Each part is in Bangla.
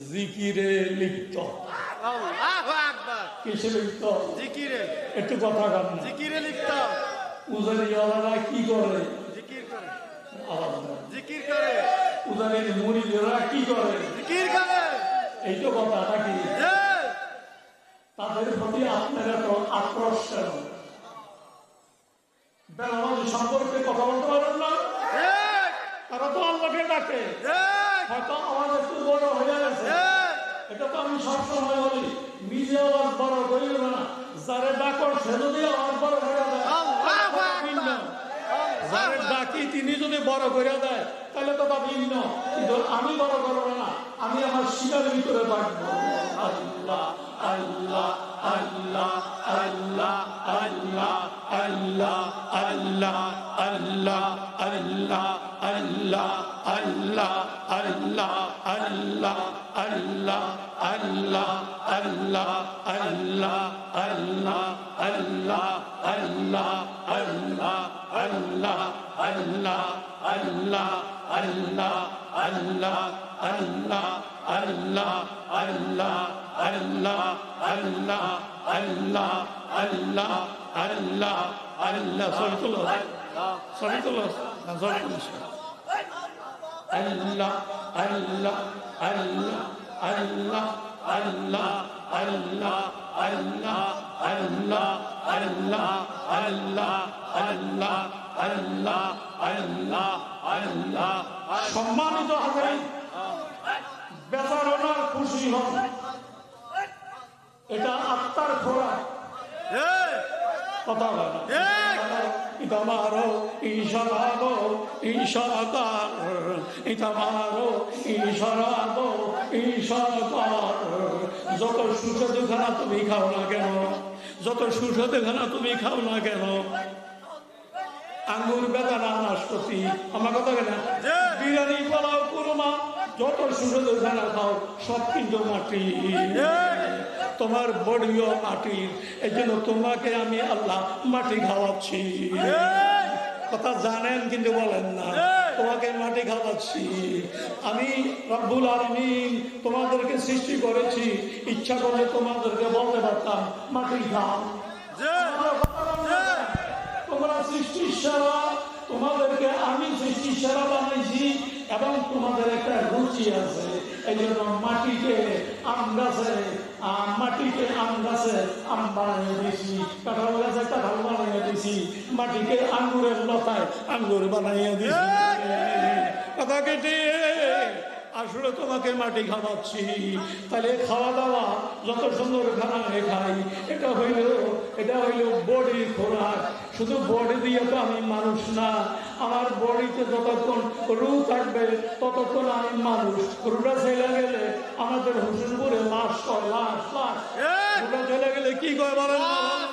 জিকিরে লিপ্ত। কিসে লিপ্ত? জিকিরে। একটু কথা কান জিকিরে লিপ্ত। উজারিওয়ালারা কি করে? জিকির করে। জিকির করে। উজারির মুড়িদেরা কি করে? জিকির করে। এই তো কথা নাকি তাদের প্রতি আপনারা তো আক্রোশ কেন সম্পর্কে কথা বলতে পারেন না? তারা তো আল্লাহকে ডাকে। হয়তো আওয়াজ একটু বড় হয়ে গেছে। ঠিক এটা তো আমি সবসময় বলি নিজে আওয়াজ বড় করিও না। যারে ডাকর সে যদি আওয়াজ বড় আকবার। ভিন্ন। যারে ডাকি তিনি যদি বড় করে দেয় তাহলে তো তা ভিন্ন। কিন্তু আমি বড় করব না আমি আমার শিকার ভিতরে ডাকবো আল্লাহ আল্লাহ আল্লাহ আল্লাহ। আল্লাহ আল্লাহ আল্লাহ আল্লাহ আল্লাহ আল্লাহ আল্লাহ আল্লাহ আল্লাহ সরি তুলো সরি তুলো না সরি তুলিস আল্লাহ আল্লাহ আল্লাহ আল্লাহ আল্লাহ আল্লাহ আল্লাহ আল্লাহ আল্লাহ আল্লাহ আল্লাহ আল্লাহ আল্লাহ আল্লাহ সম্মানিত হাজারি বেচার ওনার খুশি হন। এটা আত্মার খোরা কথা ইতামারো ঈশ্বরাবো ঈশ্বরকার ইতামারো ঈশ্বরাবো ঈশ্বরকার যত সুস্বাদু খানা তুমি খাও না কেন? যত সুস্বাদু খানা তুমি খাও না কেন? আঙ্গুর বেদানা নাশপতি আমার কথা কেন বিরিয়ানি পোলাও কুরমা যত সুস্বাদু খানা খাও সব কিন্তু মাটি। তোমার বডিও মাটির এই জন্য তোমাকে আমি আল্লাহ মাটি খাওয়াচ্ছি। কথা জানেন কিন্তু বলেন না। তোমাকে মাটি খাওয়াচ্ছি। আমি রব্বুল আলমিন তোমাদেরকে সৃষ্টি করেছি। ইচ্ছা করলে তোমাদেরকে বলতে পারতাম মাটি খাও। তোমরা সৃষ্টির সেরা, তোমাদেরকে আমি সৃষ্টির সেরা বানাইছি এবং তোমাদের একটা রুচি আছে। এই জন্য মাটিকে আম গাছে মাটিকে আম গাছে আম বানিয়ে দিয়েছি। কাঁঠাল গাছে কাঁঠাল বানিয়ে দিয়েছি। মাটিকে আঙ্গুরের লতায় আঙ্গুর বানিয়ে দিয়েছি। কথা কেটে আসলে তোমাকে মাটি খাওয়াচ্ছি। তাহলে খাওয়া দাওয়া যত সুন্দর খানা খাই, এটা হইল এটা হইল বডি খোরাক। শুধু বডি দিয়ে তো আমি মানুষ না আমার বডিতে যতক্ষণ রু থাকবে ততক্ষণ আমি মানুষ। রুটা ছেলে গেলে আমাদের হুসেনপুরে লাশ কয় লাশ লাশ। রুটা ছেলে গেলে কি করে বলেন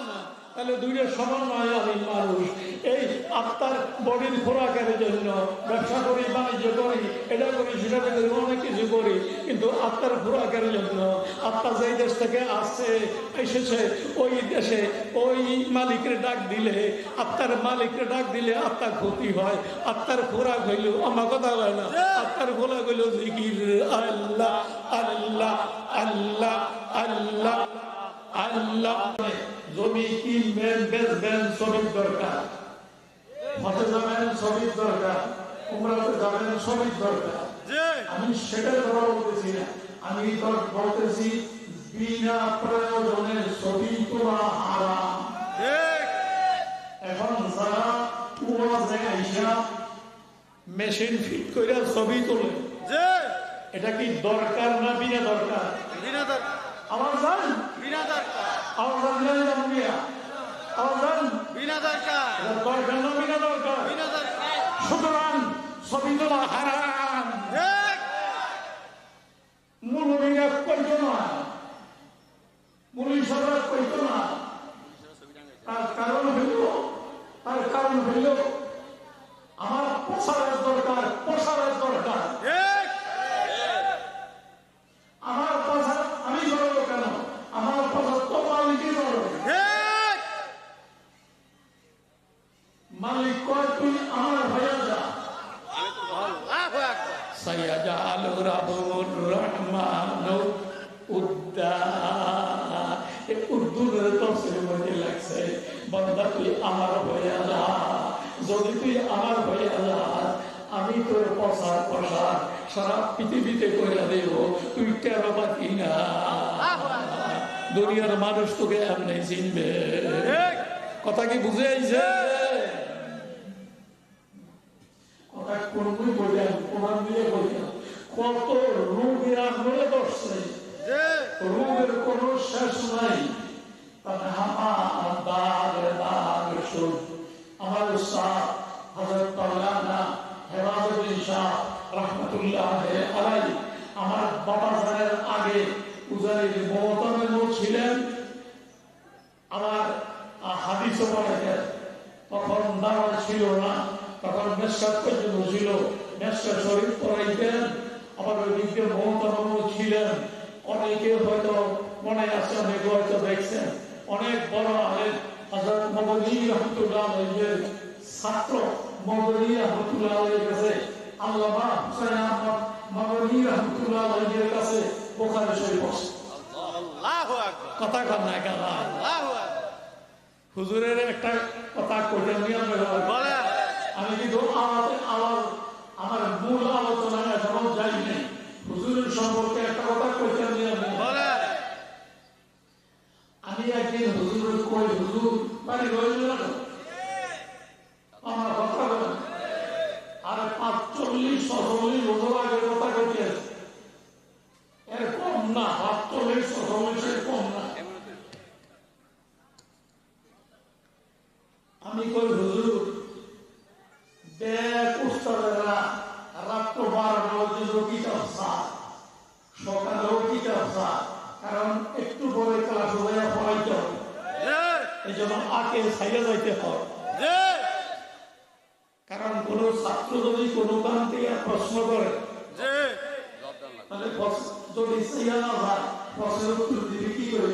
না, তাহলে দুইটা সমন্বয় আমি মানুষ। এই আত্মার বডির খোরাকের জন্য ব্যবসা করি, বাণিজ্য করি, এটা করি, সেটা করি অনেক কিছু করি। কিন্তু আত্মার খোরাকের জন্য আত্মা যেই দেশ থেকে আসছে, এসেছে, ওই দেশে ওই মালিকের ডাক দিলে, আত্মার মালিকের ডাক দিলে আত্মার ক্ষতি হয়। আত্মার খোরাক হইল, আমার কথা হয় না, আত্মার খোরাক হইল জিকির। আল্লাহ আল্লাহ আল্লাহ আল্লাহ আল্লাহ। জমি কিনবেন, বেচবেন, শ্রমিক দরকার। হতে যাবেন শ্রমিক দরকার উমরাতে যাবেন শ্রমিক দরকার। আমি সেটাই কথা বলতেছি না। আমি বলতেছি বিনা প্রয়োজনে ছবি তোলা হারাম। এখন যারা ওয়াজে আইসা মেশিন ফিট করে ছবি তোলে এটা কি দরকার না বিনা দরকার? আমার জান আমার জান জানি না মুখিয়া আমার জান বিনা দরকার। দরকার না বিনা দরকার। বিনা দরকার। সুতরাং ছবি তোলা হারাম। মুরুবিরা কইতো না। মুরুবি সরকার কইতো না। তার কারণ হইল তার কারণ হইল আমার প্রসারের দরকার প্রসারের দরকার আমার প্রসার আমি করব কেন আমার প্রসার তো মালিকই করব মালিক কয় তুই আমার ভাইয়া যা আল্লাহু উদ্দা এই উর্দুর তফসিল মধ্যে লাগছে বন্দা তুই আমার হয়ে যা যদি তুই আমার হয়ে যা আমি তোর প্রসার প্রসার সারা পৃথিবীতে করে দেব তুই কেন পাতি না দুনিয়ার মানুষ তোকে এমনি চিনবে কথা কি বুঝে আইছে কথা কোন বই বললাম প্রমাণ দিয়ে বললাম কত রোগের আন্দোলনে বসছে রোগের কোনো শেষ নাই। আমার আমার উস্তাদ হজরত পাওলানা হেফাজুদ্দিন শাহ রহমতুল্লাহ আলাই আমার বাবা জানের আগে উজারির ছিলেন। আমার হাদিস পড়াইতেন তখন নামাজ ছিল না তখন মেসাদ পর্যন্ত ছিল। মেসা শরীফ পড়াইতেন। ছিলেন। অনেকে হয়তো মনে আছে অনেকে হয়তো দেখছেন। অনেক বড় আলেন হজরত মগজি রহমতুল্লাহ আলহের ছাত্র মগজি রহমতুল্লাহ আলহের কাছে আল্লামা হুসাইন আহমদ মগজি রহমতুল্লাহ আলহের কাছে বোখারি শরীফ আছে। আল্লাহু আকবার। কথা কন না কেন? আল্লাহু আকবার। হুজুরের একটা কথা বলে আমি কিন্তু আমার আমার মূল আলোচনায় এখনও যাই নাই। হুজুরের সম্পর্কে একটা কথা কইতে নিয়ম আমি একদিন হুজুরের কই হুজুর বাড়ি রইল না আমার কথা বলেন আর পাঁচচল্লিশ ছচল্লিশ বছর আগের কথা কইতে এর কম না পাঁচচল্লিশ ছচল্লিশের কম না। আমি কই হুজুর ব্যাগ উস্তাদেরা রাত্র বারোটা পর্যন্ত কিতাব সার সকালেও কিতাব সার কারণ একটু পরে ক্লাস হয়ে পড়াইতে হবে। এই জন্য আগে যাইতে হয় কারণ কোন ছাত্র যদি কোনো থেকে প্রশ্ন করে তাহলে যদি সাইয়া না হয় প্রশ্নের উত্তর দিবে কি করে?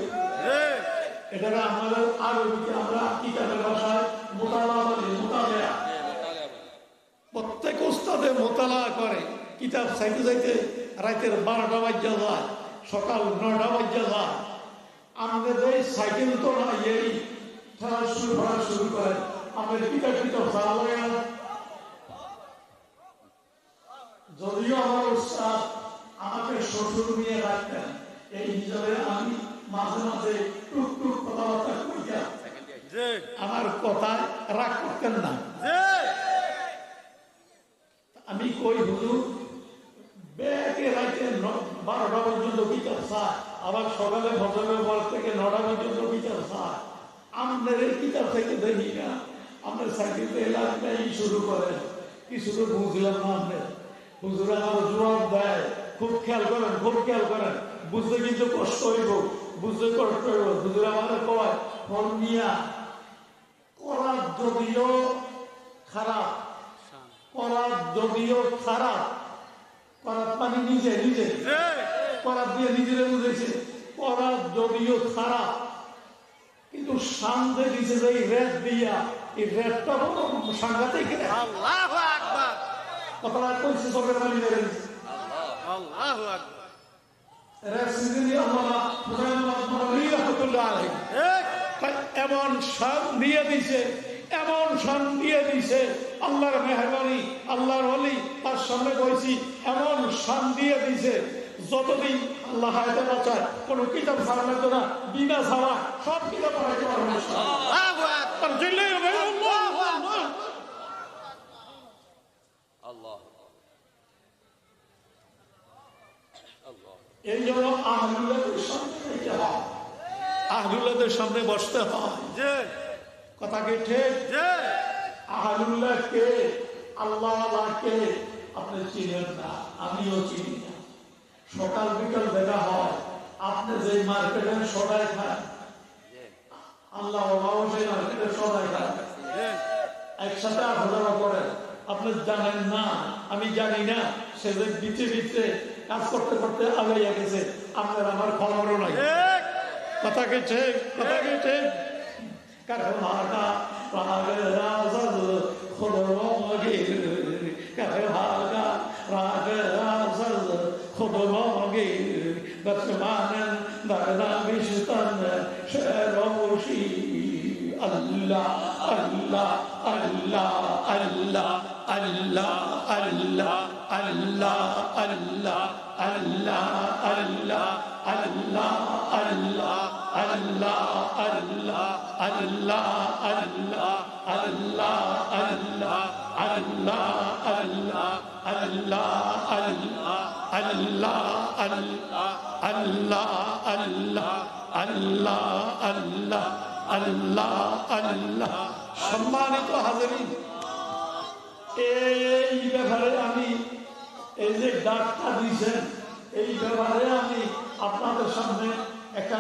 আমাদের আরবিতে আমরা কিতাবের ভাষায় মোতালা বলি মোতালেয়া। প্রত্যেক উস্তাদে মোতালা করে। কিতাব সাইতে যাইতে রাতের বারোটা বাজ্যা যায়। সকাল নয়টা বাজ্যা যায় আমাদের এই সাইকেল তো না এই খেলা শুরু করা শুরু করে। আমাদের কিতাব সারা লাগে না যদিও আমার উস্তাদ আমাকে শ্বশুর নিয়ে রাখতেন এই হিসাবে আমি মাঝে মাঝে টুক টুক কথাবার্তা জি আমার কথায় রাগ করতেন না। আমি কই হুজুর বারোটা পর্যন্ত বিচার চায় আবার সকালে ভদ্রের পর থেকে নটা পর্যন্ত বিচার চায় আমাদের এই কিতাব থেকে দেখি না। আমাদের চাকরিতে এলাকায় শুরু করে কিছু তো বুঝলাম না আমাদের হুজুর আমার জবাব দেয়, খুব খেয়াল করেন, খুব খেয়াল করেন। বুঝতে কিন্তু কষ্ট হইব, বুঝতে কষ্ট হইব। হুজুর আমার কয়, ফোন নিয়া করা যদিও খারাপ করাত যদিও খারাপ করাত মানে নিজে নিজে। করাত দিয়ে নিজেরে বুঝেছে। করাত যদিও খারাপ কিন্তু সামনে দিছে যে এই রেট দিয়া এই রেটটা বড় আকবার। কথাটা কইছে চোখের পানি আলাইহি। ঠিক তাই এমন শান দিয়ে দিছে এমন শান দিয়ে দিছে আল্লাহর মেহরবানি আল্লাহর অলি তার সামনে কইছি এমন শান দিয়ে দিছে যতদিন আল্লাহ হায়তে বাঁচায় কোনো কিতাব ছাড়া লাগতো না বিনা ছাড়া সব কিতাব পারব. এই জন্য আহলুল্লাহদের সামনে বসতে হয়। কথা কি ঠিক। আহলুল্লাহ কে? আল্লাহ কে? আপনি চিনেন না আমিও চিনি না। সকাল বিকাল দেখা হয় আপনি যে মার্কেটে সদাই খান আল্লাহ সেই মার্কেটে সদাই খান। একসাথে আলোচনা করেন আপনি জানেন না আমি জানি না সে যে বিচে বিচে কাজ করতে করতে আগাইয়া গেছে আপনার আমার খবরও নাই। কথা কি ঠিক? কথা কি ঠিক? কারমাটা بسمعنا بعنا بشتنا شروشي الله الله الله الله الله الله الله الله الله الله الله الله আল্লাহ আল্লাহ আল্লাহ আল্লাহ আল্লাহ আল্লাহ আল্লাহ আল্লাহ আল্লাহ আল্লাহ আল্লাহ আল্লাহ আল্লাহ আল্লাহ আল্লাহ আল্লাহ আল্লাহ আল্লাহ সম্মানিত হাজরিন, এই ব্যাপারে আমি, এই যে ডাকটা দিয়েছেন, এই ব্যাপারে আমি আপনাদের সামনে একটা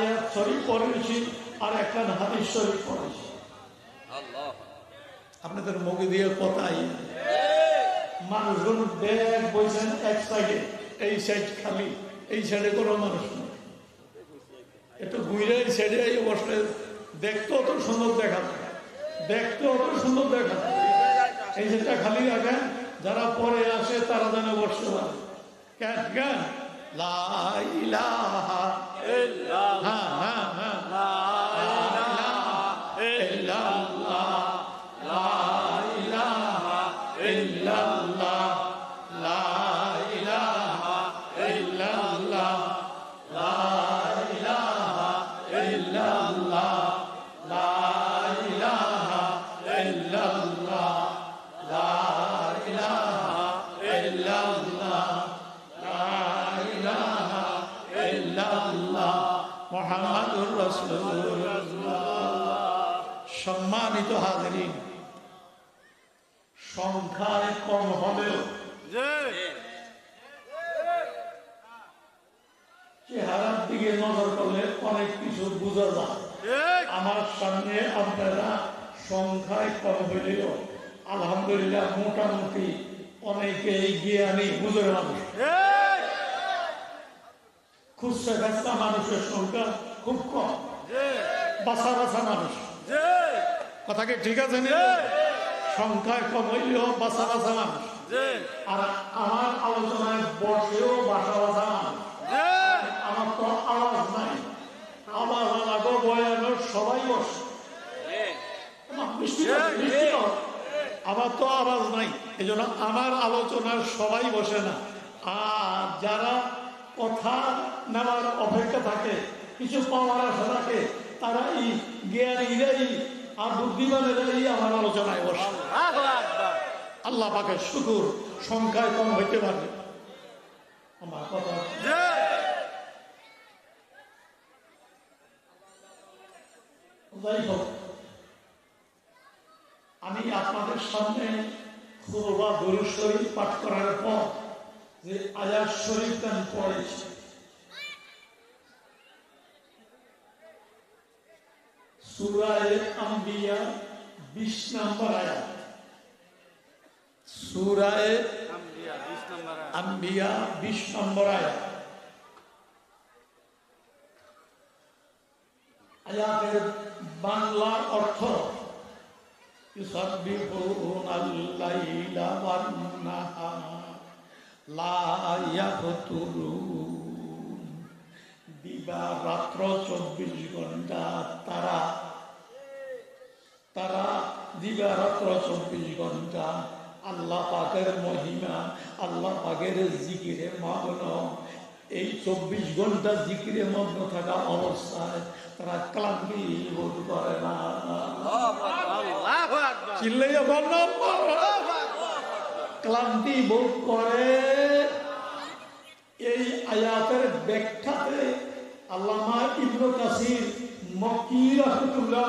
আয়াত শরীফ পড়েছি আর একটা হাদিস শরীফ পড়েছি। আপনাদের মুখে দিয়ে কথাই। মানুষজন ব্যাগ বইছেন এক সাইডে এই সাইড খালি এই সাইডে কোনো মানুষ নেই। একটু ঘুরে এই সাইডে বসলে দেখতে অত সুন্দর দেখা দেখতে অত সুন্দর দেখা এই যেটা খালি রাখেন যারা পরে আসে তারা যেন বসতে পারে। কেন কেন লাইলাহা إلا الله. কম হলেও চেহারার দিকে নজর করলে অনেক কিছু বোঝা যায়। আমার সামনে আপনারা সংখ্যায় কম হইলেও আলহামদুলিল্লাহ মোটামুটি অনেকেই জ্ঞানী বুঝে মানুষ খুচরা খাচরা মানুষের সংখ্যা খুব কম। বাসা বাসা মানুষ। কথা কথাকে ঠিক আছে? নি? সংখ্যায় কম হইলেও বাসা বাসা মানুষ। আর আমার আলোচনায় বসেও বাসা বাসা মানুষ। আমার তো আওয়াজ নাই। আওয়াজ লাগো বয়ানো সবাই বসে। আমার। আমার তো আওয়াজ নাই। এই জন্য আমার আলোচনার সবাই বসে না। আর যারা কথা নেওয়ার অপেক্ষা থাকে কিছু পাওয়ার আশা থাকে তারা এই জ্ঞানীরাই আর বুদ্ধিমানেরাই আমার আলোচনায় বসে। আল্লাহ পাকে শুকুর সংখ্যায় কম হইতে পারে। আমার কথা। যাই হোক আমি আপনাদের সামনে খুরবা দরুদ শরীফ পাঠ করার পর যে আয়াত শরীফটা আমি পড়েছি সুরায় আম্বিয়া বিশ নম্বর আয়াত সুরায় আম্বিয়া বিশ নম্বর আয়াত আয়াতের বাংলা অর্থ يسبحون الليل والنهار لا يفترون দিবা রাত্র চব্বিশ ঘন্টা তারা তারা দিবা রাত্র চব্বিশ ঘণ্টা আল্লাহ পাকের মহিমা, আল্লাহ পাকের জিকিরে মগ্ন। এই চব্বিশ ঘণ্টা জিকিরে মগ্ন থাকা অবস্থায় তারা ক্লান্তি বোধ করে না। ক্লান্তি বোধ করে। এই আয়াতের ব্যাখ্যাতে আল্লামা ইবনু কাসির মক্কি রহমতুল্লাহ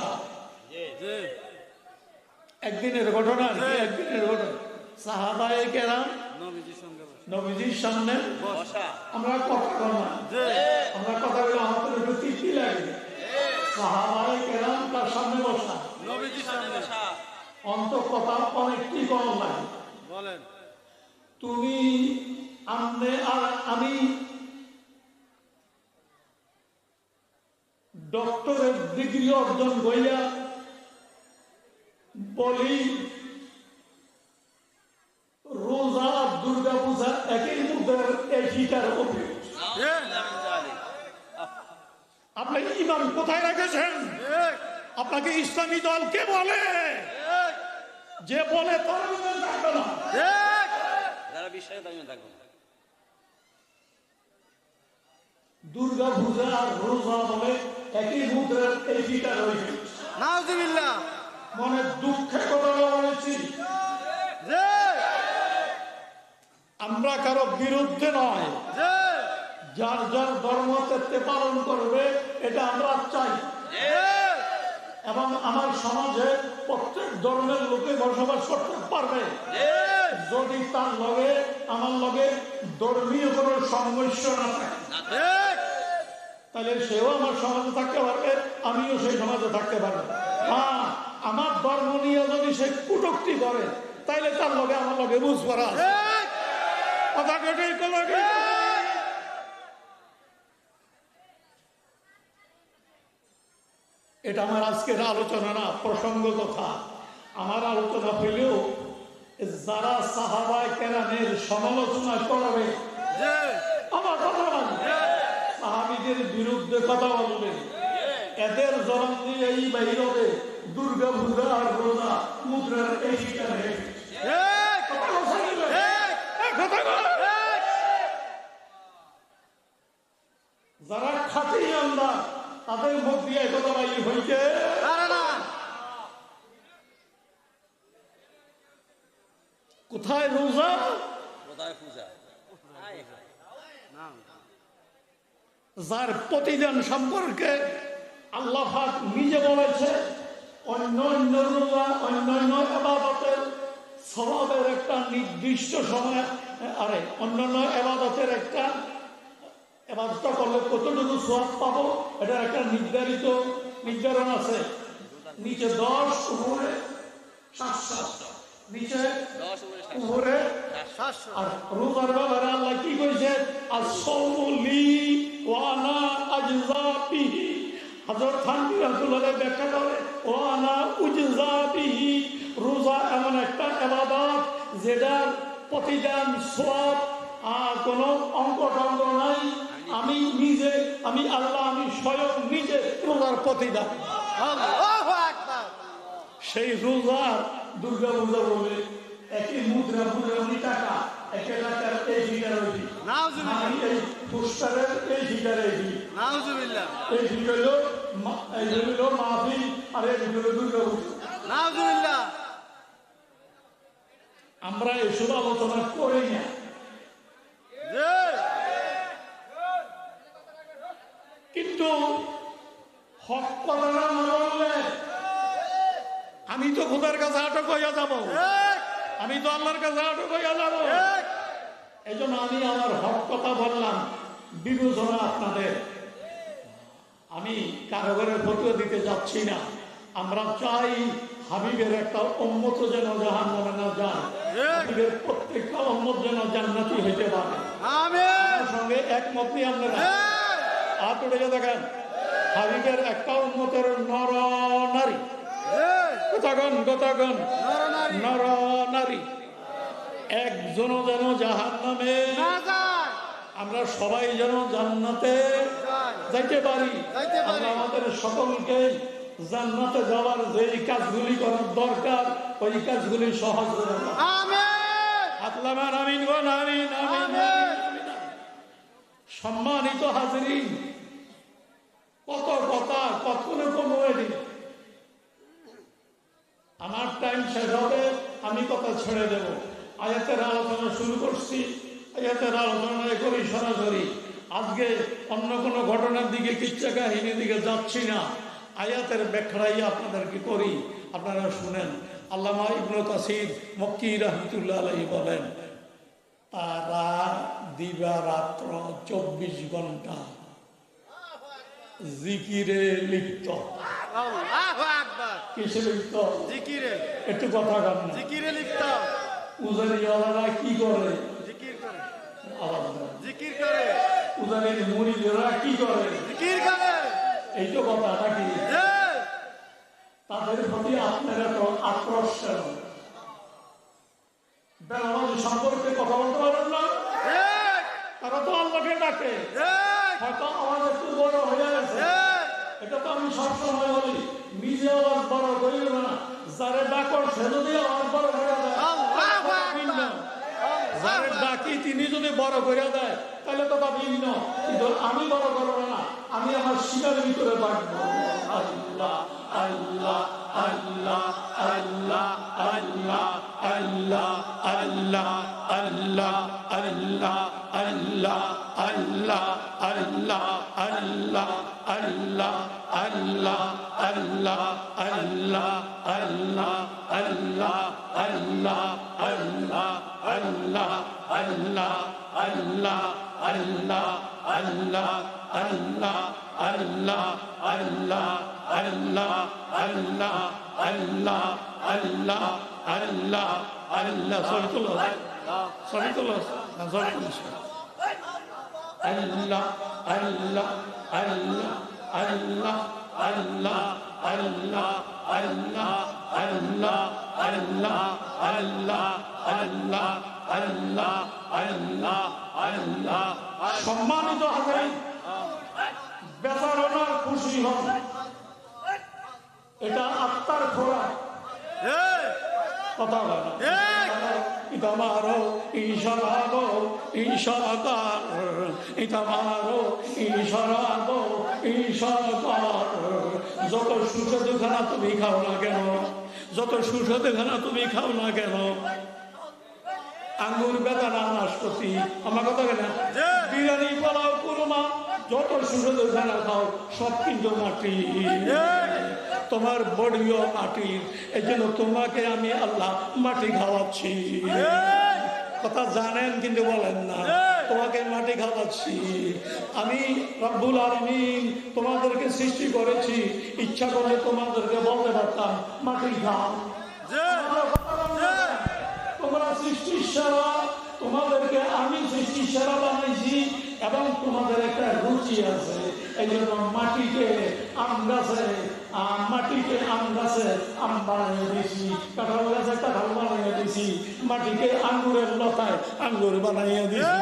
একদিনের ঘটনা কি, একদিনের ঘটনা। সাহাবায়ে কেরাম নবীজির সামনে আমরা কথা না আমরা কথা বলে আমাদের একটু সাহাবাই কেরাম তার সামনে বসা। অন্ত কথা অনেকটি কম লাগে বলেন। তুমি আমনে আর আমি ডক্টরের ডিগ্রি অর্জন করিয়া বলি, রোজা দুর্গা পূজা একই মুদ্রার শিকার হবে ইমাম কোথায় রেখেছেন? আপনাকে ইসলামী দল কে বলে? যে বলে তার থাকবে দুর্গা পূজা আর রোজা বলে একই মুদ্রার শিকার নাউজুবিল্লাহ। মনে দুঃখে কথা বলেছি। আমরা কারও বিরুদ্ধে নয়। যার যার ধর্ম পালন করবে, এটা আমরা চাই। এবং আমার সমাজে প্রত্যেক ধর্মের লোকে বসবাস করতে পারবে। যদি তার লগে, আমার লগে ধর্মীয় কোনো সংঘর্ষ না থাকে তাহলে সেও আমার সমাজে থাকতে পারবে, আমিও সেই সমাজে থাকতে পারব। হ্যাঁ। আমার ধর্ম নিয়ে যদি সে কুটুক্তি করে তাইলে তার লগে আমার লগে বুঝ করা কথা এটা আমার আজকের আলোচনা না প্রসঙ্গ কথা। আমার আলোচনা হইলেও যারা সাহাবায় কেরামের সমালোচনা করবে আমার কথা সাহাবিদের বিরুদ্ধে কথা বলবে। এদের জন্ম দিয়ে এই বাইরে দুর্গা পূজা আর রোজা মুদ্রার এই শিকার। হয়ে। যারা খাটি আমরা তাদের মুখ দিয়ে কথা বাইর হইতে কোথায় রোজা? কোথায় পূজা? যার প্রতিদান সম্পর্কে আল্লাহ নিজে বলেছে। অন্য অন্য রোজা অন্যান্য এবাদতের স্বভাবের একটা নির্দিষ্ট সময়, আরে, অন্যান্য এবাদতের একটা নিচে দশ, উপরে নিচে আর রোজার আল্লাহ কি কইছে? আসলি ওয়ানা আজজাবিহি ব্যাখ্যা করে রোজা এমন একটা ইবাদত যেটার প্রতিদান সওয়াব আর কোনো অঙ্ক টঙ্ক নাই। আমি নিজে আমি আল্লাহ আমি স্বয়ং নিজে রোজার প্রতিদান। সেই রোজার দুর্গা পূজা বলে একই মুদ্রা মুদ্রানি টাকা একটা টাকার এই ফিগার ওই আমি এই পোস্টারের এই ফিগার এই নাউজুবিল্লাহ। এই ফিগার হলো মা- এই হলো মাহফিল আর এই হলো দুর্গা আমরা এসব আলোচনা করি না। কিন্তু হক আমি তো খোদার কাছে আটক হইয়া যাব। আমি তো আল্লাহর কাছে আটক হইয়া যাব। এই আমি আমার হক কথা বললাম। বিবেচনা আপনাদের। আমি কারোবারের ফতুয়া দিতে যাচ্ছি না। আমরা চাই হাবিবের একটা উম্মত যেন জাহান নামে না যায়। হাবিবের প্রত্যেকটা উম্মত যেন জান্নাতি হইতে পারে। সঙ্গে একমত নিয়ে আপনারা। হাত উঠে দেখেন হাবিবের একটা উন্মতের নর নারী। কথাগণ কথাগণ। নরনারী নর। নারী একজনও যেন জাহান নামে আমরা সবাই যেন জান্নাতে যাইতে পারি। আল্লাহ আমাদের সকলকে জান্নাতে যাওয়ার যেই কাজগুলি করার দরকার ওই কাজগুলি সহজ করে। আমিন আমিন আমিন। সম্মানিত হাজরিন কত কথা কমে দিন আমার টাইম শেষ হবে আমি কথা ছেড়ে দেব আয়াতের আলোচনা শুরু করছি আয়াতের আলোচনা করি সরাসরি। আজকে অন্য কোনো ঘটনার দিকে কিচ্ছা কাহিনীর দিকে যাচ্ছি না। আয়াতের ব্যাখ্যাই আপনাদেরকে করি। আপনারা শুনেন। আল্লামা ইবনু কাসির মক্কি রহমতুল্লাহ আলাইহি বলেন তারা দিবা রাত্র চব্বিশ ঘণ্টা জিকিরে লিপ্ত। কিসে লিপ্ত? জিকিরে। একটু কথা জিকিরে লিপ্ত। উজারিওয়ালারা কি করে। জিকির করে। মুড়িদেরা কি করে? জিকির করে। এই তো কথা নাকি? যে তাদের প্রতি আপনারা তো আক্রোশ বেনামাজি সম্পর্কে কথা বলতে পারেন না? তারা তো আল্লাহকে ডাকে। হয়তো আওয়াজ একটু বড় হয়ে গেছে এটা তো আমি সবসময় বলি নিজে আওয়াজ বড় করিও না। যারে ডাকর সে যদি আওয়াজ বড় করে দেয় ডাকি তিনি যদি বড় করে দেয় তাহলে তো তা ভিন্ন কিন্তু আমি বড় করব না আমি আমার শিকার ভিতরে আল্লাহ আল্লাহ আল্লাহ আল্লাহ আল্লাহ আল্লাহ আল্লাহ আল্লাহ আল্লাহ আল্লাহ আল্লাহ আল্লাহ আল্লাহ আল্লাহ আল্লাহ আল্লাহ সরি তোলো সরি তোলো সরি আল্লাহ আল্লাহ আল্লাহ আল্লাহ আল্লাহ আল্লাহ আল্লাহ আল্লাহ আল্লাহ আল্লাহ আল্লাহ আল্লাহ আল্লাহ আল্লাহ সম্মানিত হাজারি বেচারণার খুশি হন। এটা আত্মার খোরা কথা ইতামারো ঈশরাগো ঈশরকার ইতামারো ঈশরাগো ঈশরকার যত সুস্বাদু খানা তুমি খাও না কেন? যত সুস্বাদু খানা তুমি খাও না কেন? আঙ্গুর বেদানা নাশপতি আমার কথা কেন বিরিয়ানি পালাও কুরমা যত সুস্বাদু খানা খাও সব কিন্তু মাটি তোমার বডিও মাটির। এই জন্য তোমাকে আমি আল্লাহ মাটি খাওয়াচ্ছি। কথা জানেন কিন্তু বলেন না। তোমাকে মাটি খাওয়াচ্ছি। আমি রব্বুল আলমিন তোমাদেরকে সৃষ্টি করেছি। ইচ্ছা করলে তোমাদেরকে বলতে পারতাম মাটি খাও। তোমরা সৃষ্টির সেরা, তোমাদেরকে আমি সৃষ্টির সেরা বানাইছি এবং তোমাদের একটা রুচি আছে। এই জন্য মাটিকে আম গাছে মাটিকে আম গাছে আম বানিয়ে দিয়েছি। কাঁঠাল গাছে কাঁঠাল বানিয়ে দিয়েছি। মাটিকে আঙ্গুরের লতায় আঙ্গুর বানাইয়ে দিয়েছি।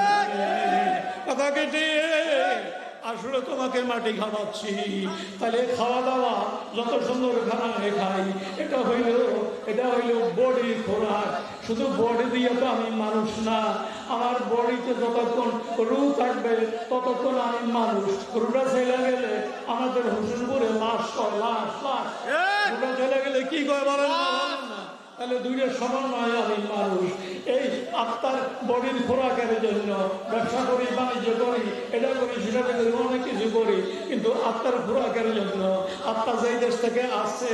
কথা কেটে আসলে তোমাকে মাটি খাওয়াচ্ছি। তাহলে খাওয়া দাওয়া যত সুন্দর খানা খাই এটা হইল এটা হইল বডি খোরাক। শুধু বডি দিয়ে তো আমি মানুষ না আমার বডিতে যতক্ষণ রু থাকবে ততক্ষণ আমি মানুষ। রুটা চলে গেলে আমাদের হোসেনপুরে লাশ কয় লাশ লাশ। রুটা চলে গেলে কি কয় বলেন। তাহলে দুইটা সমন্বয় আমি মানুষ। এই আত্মার বডির খোরাকের জন্য ব্যবসা করি, বাণিজ্য করি, এটা করি, সেটা করি অনেক কিছু করি। কিন্তু আত্মার খোরাকের জন্য আত্মা যেই দেশ থেকে আসছে,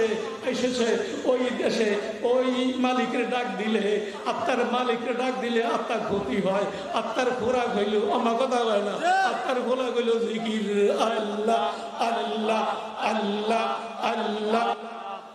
এসেছে, ওই দেশে ওই মালিকের ডাক দিলে, আত্মার মালিকের ডাক দিলে আত্মার ক্ষতি হয়। আত্মার খোরাক হইল, আমার কথা হয় না, আত্মার খোরাক হইল জিকির, আল্লাহ আল্লাহ আল্লাহ আল্লাহ।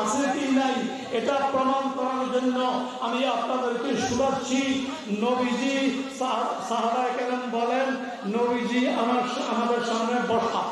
আছে কি নাই, এটা প্রমাণ জন্য আমি আপনাদেরকে নবীজি বলেন, নবীজি আমার আমাদের সামনে বসা।